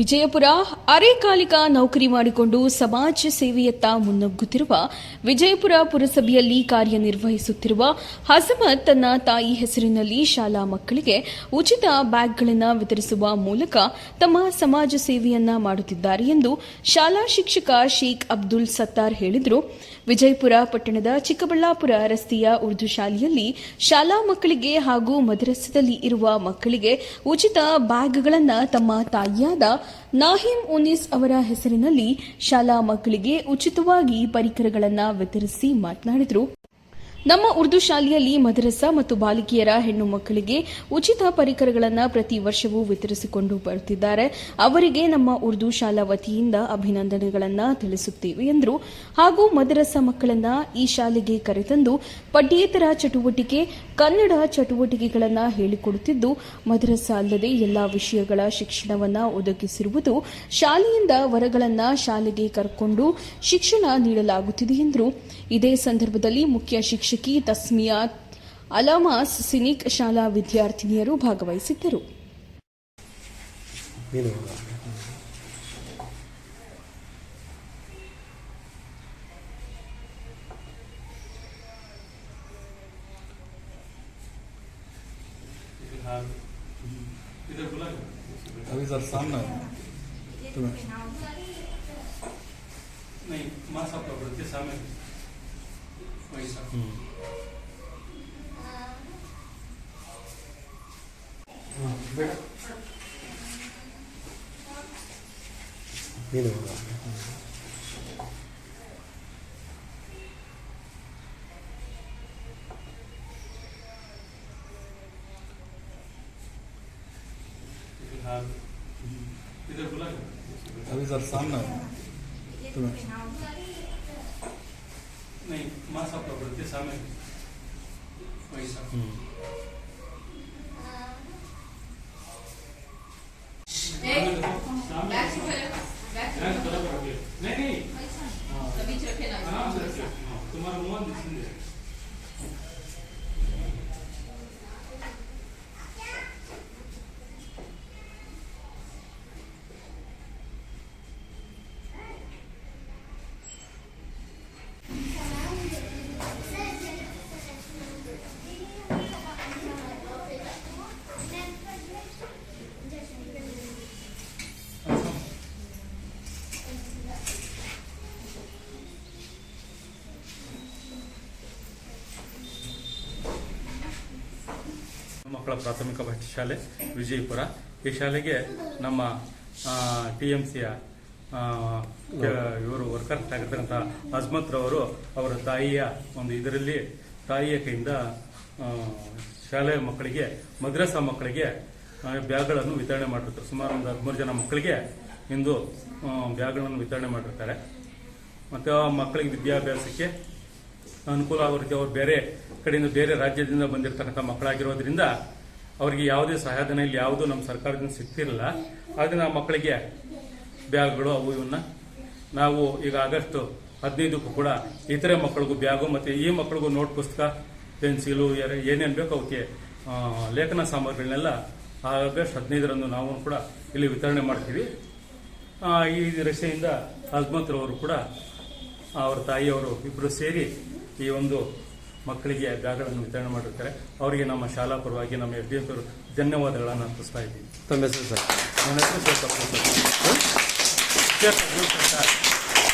ವಿಜಯಪುರ ಅರೆಕಾಲಿಕ ನೌಕರಿ ಮಾಡಿಕೊಂಡು ಸಮಾಜ ಸೇವೆಯತ್ತ ಮುನ್ನುಗ್ಗುತ್ತಿರುವ ವಿಜಯಪುರ ಪುರಸಭೆಯಲ್ಲಿ ಕಾರ್ಯನಿರ್ವಹಿಸುತ್ತಿರುವ ಹಸಮತ್ ತನ್ನ ತಾಯಿ ಹೆಸರಿನಲ್ಲಿ ಶಾಲಾ ಮಕ್ಕಳಿಗೆ ಉಚಿತ ಬ್ಯಾಗ್ಗಳನ್ನು ವಿತರಿಸುವ ಮೂಲಕ ತಮ್ಮ ಸಮಾಜ ಸೇವೆಯನ್ನ ಮಾಡುತ್ತಿದ್ದಾರೆ ಎಂದು ಶಾಲಾ ಶಿಕ್ಷಕ ಶೇಖ್ ಅಬ್ದುಲ್ ಸತ್ತಾರ್ ಹೇಳಿದರು. ವಿಜಯಪುರ ಪಟ್ಟಣದ ಚಿಕ್ಕಬಳ್ಳಾಪುರ ರಸ್ತೆಯ ಉರ್ದು ಶಾಲೆಯಲ್ಲಿ ಶಾಲಾ ಮಕ್ಕಳಿಗೆ ಹಾಗೂ ಮದರಸದಲ್ಲಿ ಇರುವ ಮಕ್ಕಳಿಗೆ ಉಚಿತ ಬ್ಯಾಗ್ಗಳನ್ನು ತಮ್ಮ ತಾಯಿಯಾದ ನಾಹಿಂ ಉನೀಸ್ ಅವರ ಹೆಸರಿನಲ್ಲಿ ಶಾಲಾ ಮಕ್ಕಳಿಗೆ ಉಚಿತವಾಗಿ ಪರಿಕರಗಳನ್ನು ವಿತರಿಸಿ ಮಾತನಾಡಿದರು. ನಮ್ಮ ಉರ್ದು ಶಾಲೆಯಲ್ಲಿ ಮದರಸ ಮತ್ತು ಬಾಲಿಕೆಯರ ಹೆಣ್ಣು ಮಕ್ಕಳಿಗೆ ಉಚಿತ ಪರಿಕರಗಳನ್ನು ಪ್ರತಿ ವರ್ಷವೂ ವಿತರಿಸಿಕೊಂಡು ಬರುತ್ತಿದ್ದಾರೆ ಅವರಿಗೆ ನಮ್ಮ ಉರ್ದು ಶಾಲಾ ವತಿಯಿಂದ ಅಭಿನಂದನೆಗಳನ್ನು ತಿಳಿಸುತ್ತೇವೆ ಎಂದರು. ಹಾಗೂ ಮದರಸ ಮಕ್ಕಳನ್ನ ಈ ಶಾಲೆಗೆ ಕರೆತಂದು ಪಠ್ಯೇತರ ಚಟುವಟಿಕೆ, ಕನ್ನಡ ಚಟುವಟಿಕೆಗಳನ್ನು ಹೇಳಿಕೊಡುತ್ತಿದ್ದು, ಮದರಸ ಅಲ್ಲದೆ ಎಲ್ಲಾ ವಿಷಯಗಳ ಶಿಕ್ಷಣವನ್ನು ಒದಗಿಸಿರುವುದು ಶಾಲೆಯಿಂದ ವರಗಳನ್ನು ಶಾಲೆಗೆ ಕರ್ಕೊಂಡು ಶಿಕ್ಷಣ ನೀಡಲಾಗುತ್ತಿದೆ ಎಂದರು. ಇದೇ ಸಂದರ್ಭದಲ್ಲಿ ಮುಖ್ಯ ಶಿಕ್ಷಕಿ ತಸ್ಮಿಯಾ ಅಲಾಮಾಸ್ ಸಿನಿಕ್ ಶಾಲಾ ವಿದ್ಯಾರ್ಥಿನಿಯರು ಭಾಗವಹಿಸಿದ್ದರು ನೀನು इधर बुला अभी सर सामने तुम्हें नहीं माँ साहब का बोलते सामने वही साहब ನೀನು हाँ इधर बुला अभी सर सामने तुम्हें નહીં માસા પ્રવૃત્તિ સામે પૈસા. સામે ಮಕ್ಕಳ ಪ್ರಾಥಮಿಕ ಪಠ್ಯ ಶಾಲೆ ವಿಜಯಪುರ. ಈ ಶಾಲೆಗೆ ನಮ್ಮ ಟಿ ಎಂ ಸಿಯ ಇವರು ವರ್ಕರ್ ಆಗಿರ್ತಕ್ಕಂಥ ಅಜ್ಮತ್ ರವರು ಅವರ ತಾಯಿಯ ಒಂದು ಇದರಲ್ಲಿ, ತಾಯಿಯ ಕೈಯಿಂದ ಶಾಲೆಯ ಮಕ್ಕಳಿಗೆ, ಮದ್ರಸಾ ಮಕ್ಕಳಿಗೆ ಬ್ಯಾಗ್ಗಳನ್ನು ವಿತರಣೆ ಮಾಡಿರ್ತಾರೆ. ಸುಮಾರು ಒಂದು ಹದಿಮೂರು ಜನ ಮಕ್ಕಳಿಗೆ ಇಂದು ಬ್ಯಾಗ್ಗಳನ್ನು ವಿತರಣೆ ಮಾಡಿರ್ತಾರೆ. ಮತ್ತು ಆ ಮಕ್ಕಳಿಗೆ ವಿದ್ಯಾಭ್ಯಾಸಕ್ಕೆ ಅನುಕೂಲ ಆಗೋ ಅವ್ರು ಬೇರೆ ಕಡೆಯಿಂದ ಬೇರೆ ರಾಜ್ಯದಿಂದ ಬಂದಿರತಕ್ಕಂಥ ಮಕ್ಕಳಾಗಿರೋದ್ರಿಂದ ಅವರಿಗೆ ಯಾವುದೇ ಸಹಾಯಧನ ಇಲ್ಲಿ ಯಾವುದೂ ನಮ್ಮ ಸರ್ಕಾರದಿಂದ ಸಿಗ್ತಿರಲಿಲ್ಲ. ಆದ್ದರಿಂದ ಆ ಮಕ್ಕಳಿಗೆ ಬ್ಯಾಗ್ಗಳು ಅವು ಇವನ್ನ ನಾವು ಈಗ ಆಗಸ್ಟ್ ಹದಿನೈದಕ್ಕೂ ಕೂಡ ಇತರೆ ಮಕ್ಕಳಿಗೂ ಬ್ಯಾಗು ಮತ್ತು ಈ ಮಕ್ಕಳಿಗೂ ನೋಟ್ ಪುಸ್ತಕ, ಪೆನ್ಸಿಲು ಏನೇನು ಬೇಕೋ ಅವಕ್ಕೆ ಲೇಖನ ಸಾಮಗ್ರಿಗಳನ್ನೆಲ್ಲ ಆಗಸ್ಟ್ ಹದಿನೈದರಂದು ನಾವು ಕೂಡ ಇಲ್ಲಿ ವಿತರಣೆ ಮಾಡ್ತೀವಿ. ಈ ರಸೆಯಿಂದ ಅಜ್ಮತ್ರವರು ಕೂಡ ಅವರ ತಾಯಿಯವರು ಇಬ್ಬರು ಸೇರಿ ಈ ಒಂದು ಮಕ್ಕಳಿಗೆ ಬ್ಯಾಗ್ಗಳನ್ನು ವಿತರಣೆ ಮಾಡಿರ್ತಾರೆ. ಅವರಿಗೆ ನಮ್ಮ ಶಾಲಾ ಪರವಾಗಿ ನಮ್ಮ ಎಫ್ ಡಿ ಎಂ ಧನ್ಯವಾದಗಳನ್ನು ಅರ್ಪಿಸ್ತಾ ಇದ್ದೀವಿ. ತಮ್ಮ ಹೆಸರು ಸರ್? ನನ್ನ ಹೆಸರು ಶೇಖ್